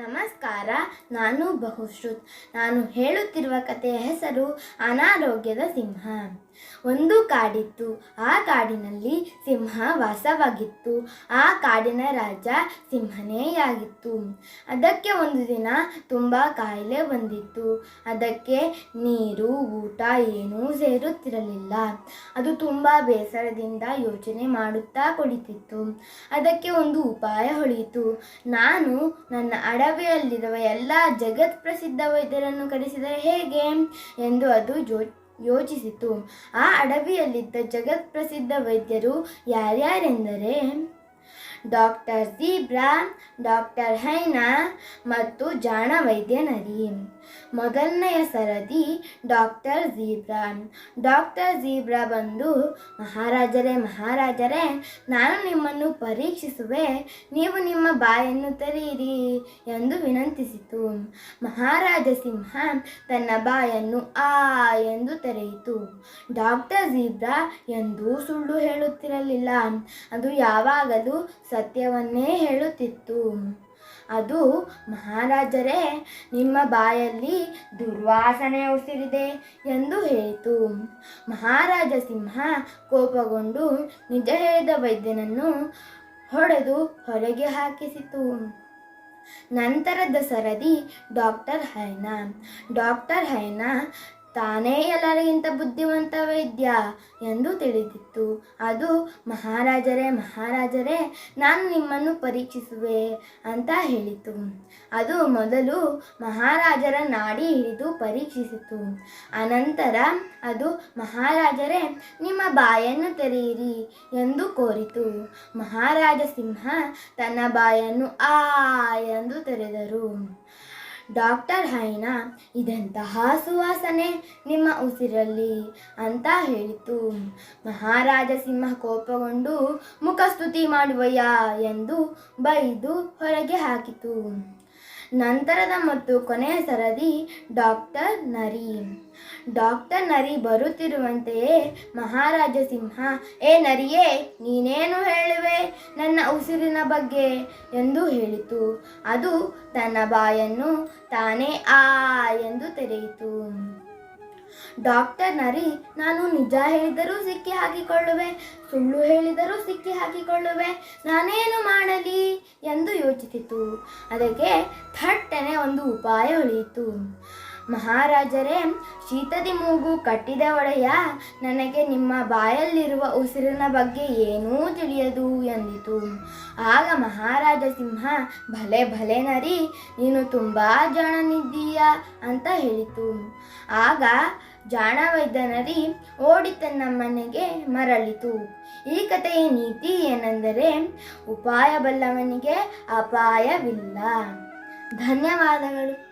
ನಮಸ್ಕಾರ ನಾನು ಬಹುಶ್ರುತ್. ನಾನು ಹೇಳುತ್ತಿರುವ ಕಥೆಯ ಹೆಸರು ಅನಾರೋಗ್ಯದ ಸಿಂಹ. ಒಂದು ಕಾಡಿತ್ತು, ಆ ಕಾಡಿನಲ್ಲಿ ಸಿಂಹ ವಾಸವಾಗಿತ್ತು, ಆ ಕಾಡಿನ ರಾಜ ಸಿಂಹನೇ ಆಗಿತ್ತು ಅದಕ್ಕೆ ಒಂದು ದಿನ ತುಂಬ ಕಾಯಿಲೆ ಬಂದಿತ್ತು. ಅದಕ್ಕೆ ನೀರು, ಊಟ ಏನೂ ಸೇರುತ್ತಿರಲಿಲ್ಲ. ಅದು ತುಂಬ ಬೇಸರದಿಂದ ಯೋಚನೆ ಮಾಡುತ್ತಾ ಕುಳಿತಿತ್ತು. ಅದಕ್ಕೆ ಒಂದು ಉಪಾಯ ಹೊಳೆಯಿತು. ನಾನು ನನ್ನ ಅಡವಿಯಲ್ಲಿರುವ ಎಲ್ಲ ಜಗತ್ ಪ್ರಸಿದ್ಧ ವೈದ್ಯರನ್ನು ಕರೆಸಿದರೆ ಹೇಗೆ? ಎಂದು ಅದು ಜೋ ಯೋಚಿಸಿತು. ಆ ಅಡವಿಯಲ್ಲಿದ್ದ ಜಗತ್ಪ್ರಸಿದ್ಧ ವೈದ್ಯರು ಯಾರ್ಯಾರೆಂದರೆ ಡಾಕ್ಟರ್ ಜೀಬ್ರಾ ಡಾಕ್ಟರ್ ಹೈನಾ ಮತ್ತು ಜಾಣ ವೈದ್ಯನರಿ ಮೊದಲನೆಯ ಸರದಿ ಡಾಕ್ಟರ್ ಜೀಬ್ರಾ ಡಾಕ್ಟರ್ ಜೀಬ್ರಾ ಬಂದು, ಮಹಾರಾಜರೇ ಮಹಾರಾಜರೇ, ನಾನು ನಿಮ್ಮನ್ನು ಪರೀಕ್ಷಿಸುವೆ. ನೀವು ನಿಮ್ಮ ಬಾಯನ್ನು ತೆರೆಯಿರಿ ಎಂದು ವಿನಂತಿಸಿತು. ಮಹಾರಾಜ ಸಿಂಹ, ತನ್ನ ಬಾಯನ್ನು ಆ ಎಂದು ತೆರೆಯಿತು. ಡಾಕ್ಟರ್ ಜೀಬ್ರಾ ಎಂದೂ ಸುಳ್ಳು ಹೇಳುತ್ತಿರಲಿಲ್ಲ. ಅದು ಯಾವಾಗಲೂ ಸತ್ಯವನ್ನೇ ಹೇಳುತ್ತಿತ್ತು. ಅದು ಮಹಾರಾಜರೇ, ನಿಮ್ಮ ಬಾಯಲ್ಲಿ ದುರ್ವಾಸನೆ ಉಸಿರಿದೆ ಎಂದು ಹೇಳಿತು. ಮಹಾರಾಜ ಸಿಂಹ ಕೋಪಗೊಂಡು ನಿಜ ಹೇಳಿದ ವೈದ್ಯನನ್ನು ಹೊಡೆದು ಹೊರಗೆ ಹಾಕಿಸಿತು. ನಂತರದ ಸರದಿ ಡಾಕ್ಟರ್ ಹೈನಾ ಡಾಕ್ಟರ್ ಹೈನಾ ತಾನೇ ಎಲ್ಲರಿಗಿಂತ ಬುದ್ಧಿವಂತ ವೈದ್ಯ ಎಂದು ತಿಳಿದಿತ್ತು. ಅದು, ಮಹಾರಾಜರೇ ಮಹಾರಾಜರೇ, ನಾನು ನಿಮ್ಮನ್ನು ಪರೀಕ್ಷಿಸುವೆ ಅಂತ ಹೇಳಿತು. ಅದು ಮೊದಲು ಮಹಾರಾಜರ ನಾಡಿ ಹಿಡಿದು ಪರೀಕ್ಷಿಸಿತು. ಅನಂತರ ಅದು, ಮಹಾರಾಜರೇ, ನಿಮ್ಮ ಬಾಯನ್ನು ತೆರೆಯಿರಿ ಎಂದು ಕೋರಿತು. ಮಹಾರಾಜ ಸಿಂಹ ತನ್ನ ಬಾಯನ್ನು ಆ ಎಂದು ತೆರೆದರು. ಡಾಕ್ಟರ್ ಹೈನಾ, ಇದೆಂತಹ ಸುವಾಸನೆ ನಿಮ್ಮ ಉಸಿರಲ್ಲಿ? ಅಂತ ಹೇಳಿತು. ಮಹಾರಾಜ ಸಿಂಹ ಕೋಪಗೊಂಡು, ಮುಖಸ್ತುತಿ ಮಾಡುವಯ್ಯ ಎಂದು ಬೈದು ಹೊರಗೆ ಹಾಕಿತು. ನಂತರದ ಮತ್ತು ಕೊನೆಯ ಸರದಿ ಡಾಕ್ಟರ್ ನರಿ. ಡಾಕ್ಟರ್ ನರಿ ಬರುತ್ತಿರುವಂತೆಯೇ ಮಹಾರಾಜ ಸಿಂಹ, ಏ ನರಿಯೇ, ನೀನೇನು ನನ್ನ ಉಸಿರಿನ ಬಗ್ಗೆ ಎಂದು ಹೇಳಿತು. ಅದು ತನ್ನ ಬಾಯನ್ನು ತಾನೇ ಆ ಎಂದು ತೆರೆಯಿತು. ಡಾಕ್ಟರ್ ನರಿ, ನಾನು ನಿಜ ಹೇಳಿದರೂ ಸಿಕ್ಕಿ ಹಾಕಿಕೊಳ್ಳುವೆ, ಸುಳ್ಳು ಹೇಳಿದರೂ ಸಿಕ್ಕಿ ಹಾಕಿಕೊಳ್ಳುವೆ, ನಾನೇನು ಮಾಡಲಿ ಎಂದು ಯೋಚಿಸಿತು. ಅದಕ್ಕೆ ಥಟ್ಟನೆ ಒಂದು ಉಪಾಯ ಹೊಳೆಯಿತು. ಮಹಾರಾಜರೇ, ಶೀತದಿ ಮೂಗು ಕಟ್ಟಿದ ಒಡೆಯ, ನನಗೆ ನಿಮ್ಮ ಬಾಯಲ್ಲಿರುವ ಉಸಿರಿನ ಬಗ್ಗೆ ಏನೂ ತಿಳಿಯದು ಎಂದಿತು. ಆಗ ಮಹಾರಾಜ ಸಿಂಹ, ಭಲೆ ಭಲೆ ನರಿ, ನೀನು ತುಂಬ ಜಾಣನಿದ್ದೀಯ? ಅಂತ ಹೇಳಿತು. ಆಗ ಜಾಣ ವೈದ್ಯನರಿ ಓಡಿ ತನ್ನ ಮನೆಗೆ ಮರಳಿತು. ಈ ಕಥೆಯ ನೀತಿ ಏನೆಂದರೆ, ಉಪಾಯ ಬಲ್ಲವನಿಗೆ ಅಪಾಯವಿಲ್ಲ. ಧನ್ಯವಾದಗಳು.